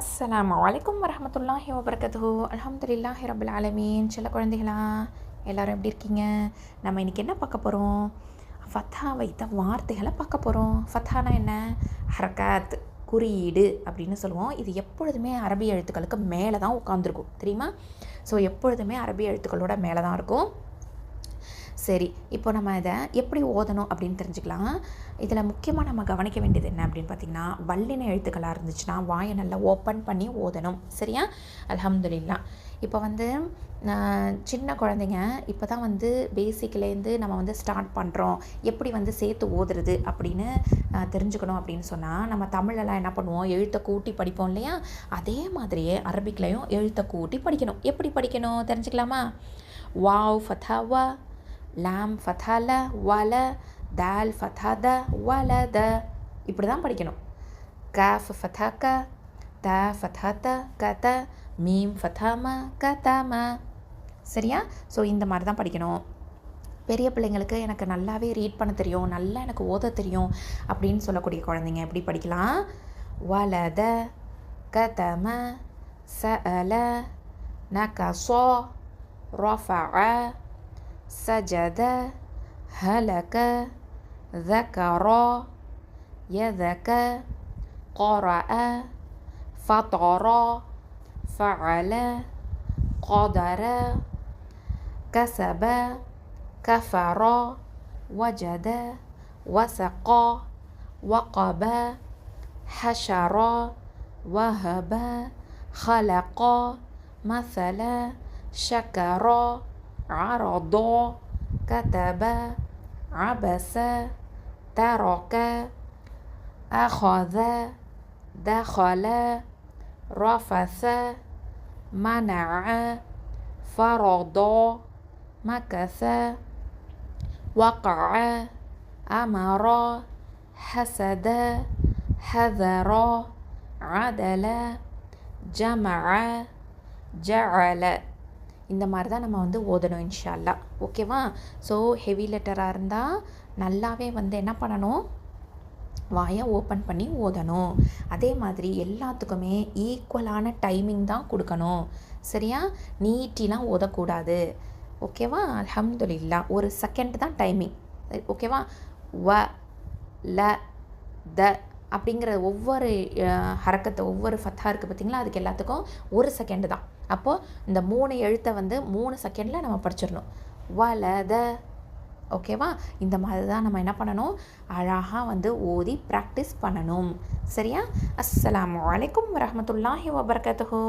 அஸ்லாம் வலைக்கம் வரமத்துல்லாஹி வபரகத்துஹு அலமதுல்லாஹி ரபுல் ஆலமீன் சில குழந்தைகளா எல்லோரும் எப்படி இருக்கீங்க நம்ம இன்றைக்கி என்ன பார்க்க போகிறோம் ஃபத்தா வைத்த வார்த்தைகளை பார்க்க போகிறோம் ஃபத்தானா என்ன ஹரகாத் குறியீடு அப்படின்னு சொல்லுவோம் இது எப்பொழுதுமே அரபி எழுத்துக்களுக்கு மேலே தான் உட்காந்துருக்கும் தெரியுமா ஸோ எப்பொழுதுமே அரபி எழுத்துக்களோட மேலே தான் இருக்கும் சரி இப்போ நம்ம இதை எப்படி ஓதணும் அப்படின்னு தெரிஞ்சுக்கலாம். இதில் முக்கியமாக நம்ம கவனிக்க வேண்டியது என்ன அப்படின்னு பார்த்திங்கன்னா வல்லின எழுத்துக்களாக இருந்துச்சுன்னா வாயை நல்லா ஓப்பன் பண்ணி ஓதணும். சரியா? அல்ஹம்துலில்லா. இப்போ வந்து சின்ன குழந்தைங்க இப்போ தான் வந்து பேசிக்லேருந்து நம்ம வந்து ஸ்டார்ட் பண்ணுறோம் எப்படி வந்து சேர்த்து ஓதுறது அப்படின்னு தெரிஞ்சுக்கணும் அப்படின்னு சொன்னால் நம்ம தமிழெல்லாம் என்ன பண்ணுவோம்? எழுத்தை கூட்டி படிப்போம் இல்லையா? அதே மாதிரியே அரபிக்லையும் எழுத்தை கூட்டி படிக்கணும். எப்படி படிக்கணும்? தெரிஞ்சுக்கலாமா? வாவ் ஃபதாவா லாம் ஃபதால வல தால் ஃபதாத வலத. இப்படி தான் படிக்கணும். காஃப் ஃபதாக்க த ஃபதாத்த கத மீம் ஃபதாம கதம. சரியா? ஸோ இந்த மாதிரி தான் படிக்கணும். பெரிய பிள்ளைங்களுக்கு எனக்கு நல்லாவே ரீட் பண்ண தெரியும். நல்லா எனக்கு ஓத தெரியும் அப்படின்னு சொல்லக்கூடிய குழந்தைங்க எப்படி படிக்கலாம்? வலத கதம சஅல நகசோ ரஃபஅ. سجد هلك ذكر يذك قرأ فطر فعل قدر كسب كفر وجد وسق وقب حشر وهب خلق مثل شكر عرض كتب عبس ترك أخذ دخل رفث منع فرض مكث وقع أمر حسد حذر عدل جمع جعل இந்த மாதிரி தான் நம்ம வந்து ஓதணும் இன்ஷால்லா ஓகேவா? ஸோ ஹெவி லெட்டராக இருந்தால் நல்லாவே வந்து என்ன பண்ணணும்? வாயை ஓப்பன் பண்ணி ஓதணும். அதே மாதிரி எல்லாத்துக்குமே ஈக்குவலான டைமிங் தான் கொடுக்கணும். சரியா? நீட்டிலாம் ஓதக்கூடாது. ஓகேவா? அலமதுல்லா ஒரு செகண்ட் தான் டைமிங் ஓகேவா? வ ல த அப்படிங்கிற ஒவ்வொரு ஹரக்கத்தை ஒவ்வொரு ஃபத்தா இருக்குது பார்த்தீங்களா? அதுக்கு எல்லாத்துக்கும் ஒரு செகண்டு தான். அப்போது இந்த மூணு எழுத்தை வந்து மூணு செகண்டில் நம்ம படிச்சிடணும். வலத ஓகேவா? இந்த மாதிரி தான் நம்ம என்ன பண்ணணும்? அழகாக வந்து ஓதி ப்ராக்டிஸ் பண்ணணும். சரியா? அஸ்லாம் வலைக்கம் வரமத்துல்லாஹி வபரகாத்துஹு.